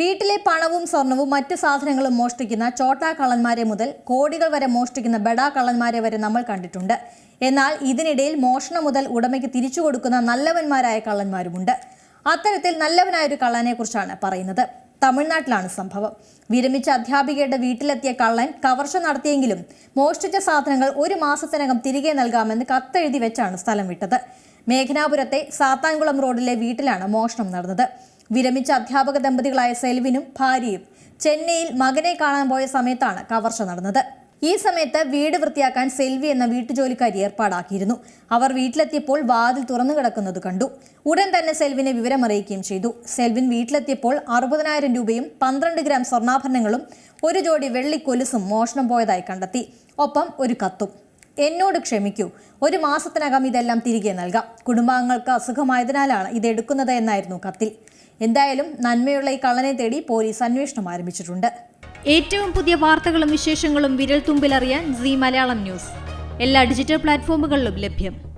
വീട്ടിലെ പണവും സ്വർണവും മറ്റു സാധനങ്ങളും മോഷ്ടിക്കുന്ന ചോട്ടാ കള്ളന്മാരെ മുതൽ കോടികൾ വരെ മോഷ്ടിക്കുന്ന ബഡാ കള്ളന്മാരെ വരെ നമ്മൾ കണ്ടിട്ടുണ്ട്. എന്നാൽ ഇതിനിടയിൽ മോഷണം മുതൽ ഉടമയ്ക്ക് തിരിച്ചു കൊടുക്കുന്ന നല്ലവന്മാരായ കള്ളന്മാരുമുണ്ട്. അത്തരത്തിൽ നല്ലവനായ ഒരു കള്ളനെ കുറിച്ചാണ് പറയുന്നത്. തമിഴ്നാട്ടിലാണ് സംഭവം. വിരമിച്ച അധ്യാപികയുടെ വീട്ടിലെത്തിയ കള്ളൻ കവർച്ച നടത്തിയെങ്കിലും മോഷ്ടിച്ച സാധനങ്ങൾ ഒരു മാസത്തിനകം തിരികെ നൽകാമെന്ന് കത്തെഴുതി വെച്ചാണ് സ്ഥലം വിട്ടത്. മേഘനാപുരത്തെ സാത്താൻകുളം റോഡിലെ വീട്ടിലാണ് മോഷണം നടന്നത്. വിരമിച്ച അധ്യാപക ദമ്പതികളായ സെൽവിനും ഭാര്യയും ചെന്നൈയിൽ മകനെ കാണാൻ പോയ സമയത്താണ് കവർച്ച നടന്നത്. ഈ സമയത്ത് വീട് വൃത്തിയാക്കാൻ സെൽവി എന്ന വീട്ടുജോലിക്കാരി ഏർപ്പാടാക്കിയിരുന്നു. അവർ വീട്ടിലെത്തിയപ്പോൾ വാതിൽ തുറന്നു കിടക്കുന്നത് കണ്ടു. ഉടൻ തന്നെ സെൽവിനെ വിവരമറിയിക്കുകയും ചെയ്തു. സെൽവിൻ വീട്ടിലെത്തിയപ്പോൾ അറുപതിനായിരം രൂപയും പന്ത്രണ്ട് ഗ്രാം സ്വർണാഭരണങ്ങളും ഒരു ജോഡി വെള്ളിക്കൊലുസും മോഷണം പോയതായി കണ്ടെത്തി. ഒപ്പം ഒരു കത്തും. എന്നോട് ക്ഷമിക്കൂ. ഒരു മാസത്തിനകം ഇതെല്ലാം തിരികെ നൽകാം. കുടുംബാംഗങ്ങൾക്ക് അസുഖമായതിനാലാണ് ഇത് എടുക്കുന്നത് എന്നായിരുന്നു കത്തിൽ. എന്തായാലും നന്മയുള്ള ഈ കള്ളനെ തേടി പോലീസ് അന്വേഷണം ആരംഭിച്ചിട്ടുണ്ട്. ഏറ്റവും പുതിയ വാർത്തകളും വിശേഷങ്ങളും വിരൽ തുമ്പിലറിയാൻ സി മലയാളം ന്യൂസ്. എല്ലാ ഡിജിറ്റൽ പ്ലാറ്റ്ഫോമുകളിലും ലഭ്യം.